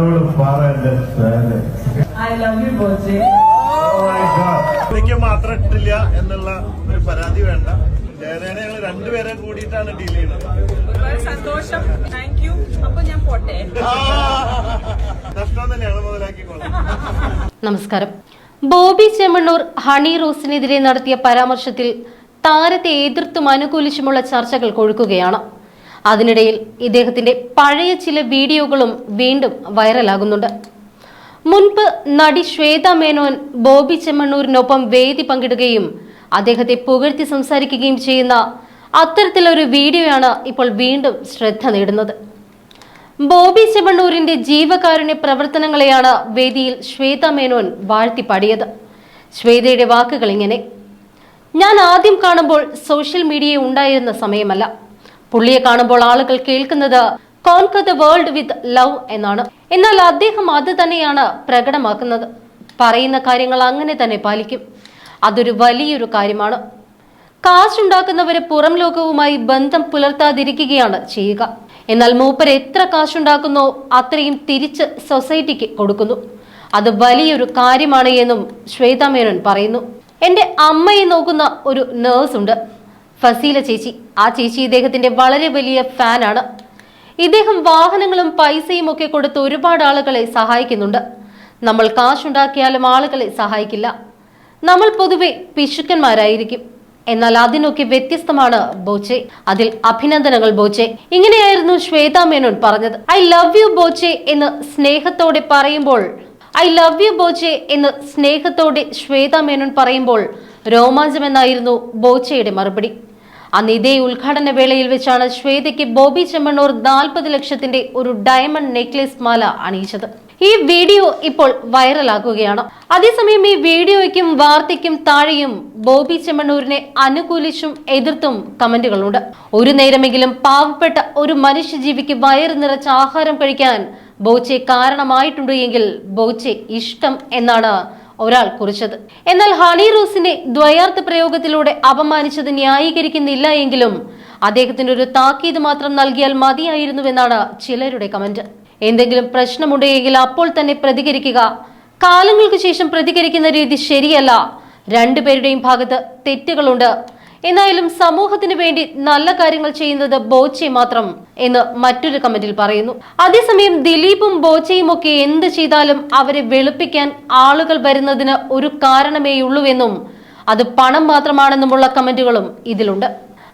എന്നോട് പറ എന്റെ fan I love you, Boji. എനിക്ക് മാത്രം ഇട്ടില്ല എന്നുള്ള ഒരു പരാതി വേണ്ട. ജയനേനെ ഞങ്ങൾ രണ്ടുപേരെ കൂടിയിട്ടാണ് ഡീൽ ചെയ്യുന്നത്. സന്തോഷം. താങ്ക് യു അപ്പൊ ഞാൻ പോട്ടെ. നഷ്ടം തന്നെ ഞങ്ങൾ മുതലാക്കിക്കോളാം. നമസ്കാരം. ബോബി ചെമ്മണ്ണൂർ ഹണി റോസിനെതിരെ നടത്തിയ പരാമർശത്തിൽ താരത്തെ എതിർത്തും അനുകൂലിച്ചുമുള്ള ചർച്ചകൾ കൊഴുക്കുകയാണ്. അതിനിടയിൽ ഇദ്ദേഹത്തിന്റെ പഴയ ചില വീഡിയോകളും വീണ്ടും വൈറലാകുന്നുണ്ട്. മുൻപ് നടി ശ്വേത മേനോൻ ബോബി ചെമ്മണ്ണൂരിനൊപ്പം വേദി പങ്കിടുകയും അദ്ദേഹത്തെ പുകഴ്ത്തി സംസാരിക്കുകയും ചെയ്യുന്ന അത്തരത്തിലൊരു വീഡിയോയാണ് ഇപ്പോൾ വീണ്ടും ശ്രദ്ധ നേടുന്നത്. ബോബി ചെമ്മണ്ണൂരിന്റെ ജീവകാരുണ്യ പ്രവർത്തനങ്ങളെയാണ് വേദിയിൽ ശ്വേത മേനോൻ വാഴ്ത്തിപ്പാടിയത്. ശ്വേതയുടെ വാക്കുകൾ ഇങ്ങനെ ഞാൻ ആദ്യം കാണുമ്പോൾ സോഷ്യൽ മീഡിയ ഉണ്ടായിരുന്ന സമയമല്ല. പുള്ളിയെ കാണുമ്പോൾ ആളുകൾ കേൾക്കുന്നത് conquer the world with love എന്നാണ്. എന്നാൽ അദ്ദേഹം അത് തന്നെയാണ് പ്രകടമാക്കുന്നത്. പറയുന്ന കാര്യങ്ങൾ അങ്ങനെ തന്നെ പാലിക്കും. അതൊരു വലിയൊരു കാര്യമാണ്. കാശുണ്ടാക്കുന്നവര് പുറം ലോകവുമായി ബന്ധം പുലർത്താതിരിക്കുകയാണ് ചെയ്യുക. എന്നാൽ മൂപ്പർ എത്ര കാശുണ്ടാക്കുന്നോ അത്രയും തിരിച്ച് സൊസൈറ്റിക്ക് കൊടുക്കുന്നു. അത് വലിയൊരു കാര്യമാണ് എന്നും ശ്വേതാമേനോൻ പറയുന്നു. എന്റെ അമ്മയെ നോക്കുന്ന ഒരു നേഴ്സ് ഉണ്ട്. ഫസീല ചേച്ചി. ആ ചേച്ചി ഇദ്ദേഹത്തിന്റെ വളരെ വലിയ ഫാനാണ്. ഇദ്ദേഹം വാഹനങ്ങളും പൈസയും ഒക്കെ കൊടുത്ത് ഒരുപാട് ആളുകളെ സഹായിക്കുന്നുണ്ട്. നമ്മൾ കാശുണ്ടാക്കിയാലും ആളുകളെ സഹായിക്കില്ല. നമ്മൾ പൊതുവെ പിശുക്കന്മാരായിരിക്കും എന്നാൽ അതിനൊക്കെ വ്യത്യസ്തമാണ് ബോച്ചെ. അതിൽ അഭിനന്ദനങ്ങൾ ബോച്ചെ. ഇങ്ങനെയായിരുന്നു ശ്വേതാ മേനോൻ പറഞ്ഞത്. ഐ ലവ് യു ബോച്ചെ എന്ന് സ്നേഹത്തോടെ പറയുമ്പോൾ ഐ ലവ് യു ബോച്ചെ എന്ന് സ്നേഹത്തോടെ ശ്വേതാ മേനോൻ പറയുമ്പോൾ രോമാഞ്ചമെന്നായിരുന്നു ബോച്ചയുടെ മറുപടി. അന്ന് ഇതേ ഉദ്ഘാടന വേളയിൽ വെച്ചാണ് ശ്വേതയ്ക്ക് ബോബി ചെമ്മണ്ണൂർ നാൽപ്പത് ലക്ഷത്തിന്റെ ഒരു ഡയമണ്ട് നെക്ലേസ് മാല അണിയിച്ചത്. ഈ വീഡിയോ ഇപ്പോൾ വൈറലാക്കുകയാണ് അതേസമയം ഈ വീഡിയോയ്ക്കും വാർത്തയ്ക്കും താഴെയും ബോബി ചെമ്മണ്ണൂരിനെ അനുകൂലിച്ചും എതിർത്തും കമന്റുകളുണ്ട്. ഒരു നേരമെങ്കിലും പാവപ്പെട്ട ഒരു മനുഷ്യജീവിക്ക് വയറ് നിറച്ച ആഹാരം കഴിക്കാൻ ബോച്ചെ കാരണമായിട്ടുണ്ട് എങ്കിൽ ബോച്ചെ ഇഷ്ടം എന്നാണ് ഒരാൾ കുറിച്ചത്. എന്നാൽ ഹണി റോസിനെ ദ്വയാർത്ഥ പ്രയോഗത്തിലൂടെ അപമാനിച്ചത് ന്യായീകരിക്കുന്നില്ല എങ്കിലും അദ്ദേഹത്തിന് ഒരു താക്കീത് മാത്രം നൽകിയാൽ മതിയായിരുന്നുവെന്നാണ് ചിലരുടെ കമന്റ്. എന്തെങ്കിലും പ്രശ്നമുണ്ടെങ്കിൽ അപ്പോൾ തന്നെ പ്രതികരിക്കുക. കാലങ്ങൾക്ക് ശേഷം പ്രതികരിക്കുന്ന രീതി ശരിയല്ല. രണ്ടുപേരുടെയും ഭാഗത്ത് തെറ്റുകളുണ്ട്. എന്നായാലും സമൂഹത്തിന് വേണ്ടി നല്ല കാര്യങ്ങൾ ചെയ്യുന്നത് ബോച്ചെ മാത്രം എന്ന് മറ്റൊരു കമന്റിൽ പറയുന്നു. അതേസമയം ദിലീപും ബോച്ചയും ഒക്കെ എന്ത് ചെയ്താലും അവരെ വെളുപ്പിക്കാൻ ആളുകൾ വരുന്നതിന് ഒരു കാരണമേയുള്ളൂവെന്നും അത് പണം മാത്രമാണെന്നുമുള്ള കമന്റുകളും ഇതിലുണ്ട്.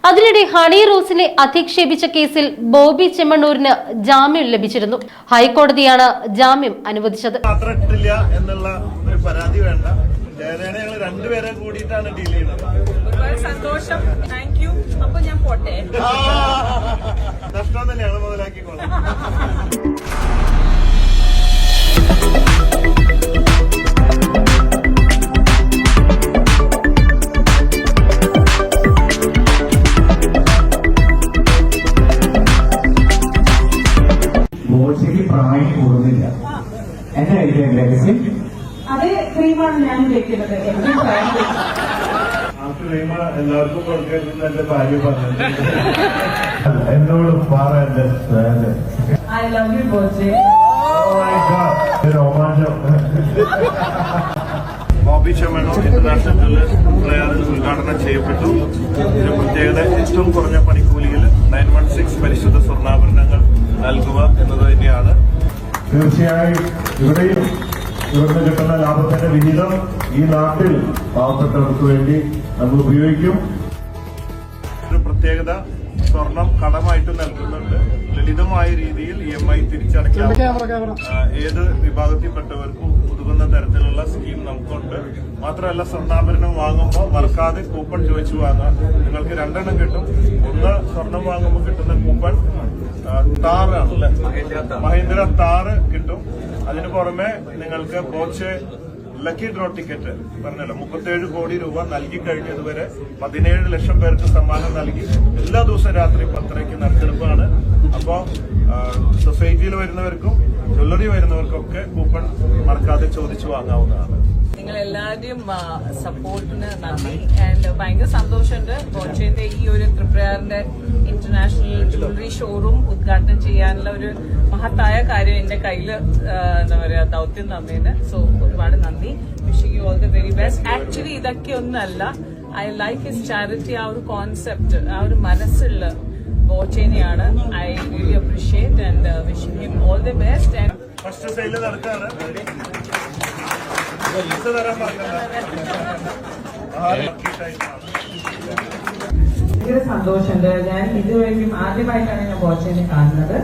അതിനിടെ ഹണി റോസിനെ അധിക്ഷേപിച്ച കേസിൽ ബോബി ചെമ്മണ്ണൂരിന് ജാമ്യം ലഭിച്ചിരുന്നു. ഹൈക്കോടതിയാണ് ജാമ്യം അനുവദിച്ചത്. എന്നുള്ള ഒരു ജയനേനെ ഞങ്ങൾ രണ്ടുപേരെ കൂടിയിട്ടാണ് ഡീൽ ചെയ്യുന്നത്. ഒരുപാട് സന്തോഷം. താങ്ക് യു അപ്പൊ ഞാൻ പോട്ടെ. നഷ്ടം തന്നെ ഞങ്ങൾ മുതലാക്കിക്കോളാം. പ്രായം കൂടുന്നില്ല. എന്റെ ഐഡിയ അതേ ക്രീമാണ് ഞാൻ വെക്കുന്നത്. എല്ലാവർക്കും കൊടുക്കരുതെന്ന് എന്റെ ഭാര്യ പറഞ്ഞിട്ടുണ്ട് എന്നോട് പറ എന്റെ I love you, Boji. രോമാഞ്ചം ബോബി ചെമ്മണോ ഇന്റർനാഷണൽ പ്ലെയർ ഉദ്ഘാടനം ചെയ്യപ്പെട്ടു. ഇതിന് പ്രത്യേകത ഏറ്റവും കുറഞ്ഞ പണിക്കൂലിയിൽ നയൻ വൺ സിക്സ് പരിശുദ്ധ സ്വർണാഭരണങ്ങൾ നൽകുക എന്നത് തന്നെയാണ്. തീർച്ചയായും ഇവിടെയും ഇവിടുന്ന് കിട്ടുന്ന ലാഭത്തിന്റെ വിഹിതം ഈ നാട്ടിൽ പാവപ്പെട്ടവർക്ക് വേണ്ടി നമ്മൾ ഉപയോഗിക്കും. ഒരു പ്രത്യേകത സ്വർണം കടമായിട്ട് നൽകുന്നുണ്ട്. ലളിതമായ രീതിയിൽ ഇ എം ഐ തിരിച്ചടയ്ക്കാം. ഏത് വിഭാഗത്തിൽപ്പെട്ടവർക്കും ഒതുങ്ങുന്ന തരത്തിലുള്ള സ്കീം നമുക്കുണ്ട്. മാത്രമല്ല സ്വർണാഭരണം വാങ്ങുമ്പോൾ മറക്കാതെ കൂപ്പൺ ചോദിച്ചു വാങ്ങാം. നിങ്ങൾക്ക് രണ്ടെണ്ണം കിട്ടും. ഒന്ന് സ്വർണം വാങ്ങുമ്പോൾ കിട്ടുന്ന കൂപ്പൺ ആ, താറാണ്. മഹീന്ദ്ര താറ് കിട്ടും. അതിനു പുറമെ നിങ്ങൾക്ക് കോച്ച് ലക്കി ഡ്രോ ടിക്കറ്റ് പറഞ്ഞല്ലോ മുപ്പത്തേഴ് കോടി രൂപ നൽകി കഴിഞ്ഞതുവരെ പതിനേഴ് ലക്ഷം പേർക്ക് സമ്മാനം നൽകി. എല്ലാ ദിവസവും രാത്രി പത്തരയ്ക്ക് നറുക്കെടുപ്പാണ് അപ്പോ സൊസൈറ്റിയിൽ വരുന്നവർക്കും ജ്വല്ലറി വരുന്നവർക്കൊക്കെ കൂപ്പൺ മറക്കാതെ ചോദിച്ചു വാങ്ങാവുന്നതാണ്. നിങ്ങൾ എല്ലാവരുടെയും സപ്പോർട്ടിന് നന്ദി. ആൻഡ് ഭയങ്കര സന്തോഷമുണ്ട്. ബോച്ചേന്റെ ഈ ഒരു ത്രിപുരയുടെ ഇന്റർനാഷണൽ ജ്വല്ലറി ഷോറൂം ഉദ്ഘാടനം ചെയ്യാനുള്ള ഒരു മഹത്തായ കാര്യം എന്റെ കയ്യിൽ എന്താ പറയാ ദൗത്യം തന്നതിന്. സോ ഒരുപാട് നന്ദി. Wishing you all the very best actually ഇതൊക്കെ ഒന്നല്ല. ഐ ലൈക്ക് ഹിസ് ചാരിറ്റി ആ ഒരു കോൺസെപ്റ്റ് ആ ഒരു മനസ്സുള്ള ബോച്ചേനെയാണ് I really appreciate and wishing him all the best and first sale നടക്കാണ്. ഭയങ്കര സന്തോഷമുണ്ട്. ഞാൻ ഇതുവരെയും ആദ്യമായിട്ടാണ് ഞാൻ ബോച്ചേനെ കാണുന്നത്.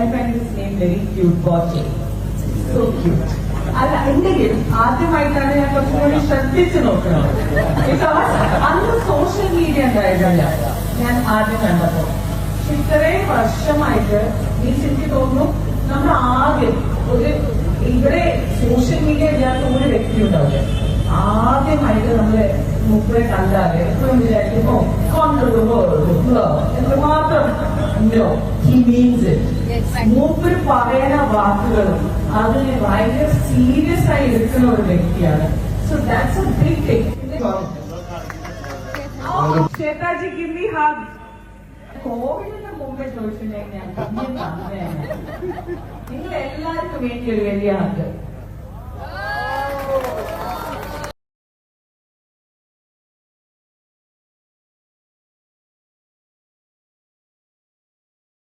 I name very cute Bochhe. So cute അല്ല എന്തെങ്കിലും ആദ്യമായിട്ടാണ് ഞാൻ കുറച്ചും കൂടി ശ്രദ്ധിച്ചു നോക്കുന്നത് അന്ന് സോഷ്യൽ മീഡിയ ഉണ്ടായിരുന്നില്ല. ഞാൻ ആദ്യം കണ്ടപ്പോ ഇത്രയും വർഷമായിട്ട് മീൻസ് എനിക്ക് തോന്നുന്നു നമ്മൾ ആദ്യം ഒരു ഇവിടെ സോഷ്യൽ മീഡിയ ഇല്ലാത്ത ഒരു വ്യക്തി ഉണ്ടാവില്ല? ആദ്യമായിട്ട് നമ്മൾ മുപ്പേ കണ്ടാൽ എപ്പോഴും വിചാരിക്കുമ്പോ കൊണ്ടുപോകുമ്പോ എന്ന് മാത്രം? ഉണ്ടോ ഹി മീൻസ് മൂപ്പര് പറയുന്ന വാക്കുകളും അതിനെ ഭയങ്കര സീരിയസ് ആയി എടുക്കുന്ന ഒരു വ്യക്തിയാണ്. So that's a big thing ചേട്ടാജി give me hug കോവിഡിന്റെ മുമ്പേ ചോദിച്ചിട്ടുണ്ടെങ്കിൽ ഞാൻ. നിങ്ങൾ എല്ലാവർക്കും വേണ്ടി ഒരു വലിയ ഹഗ്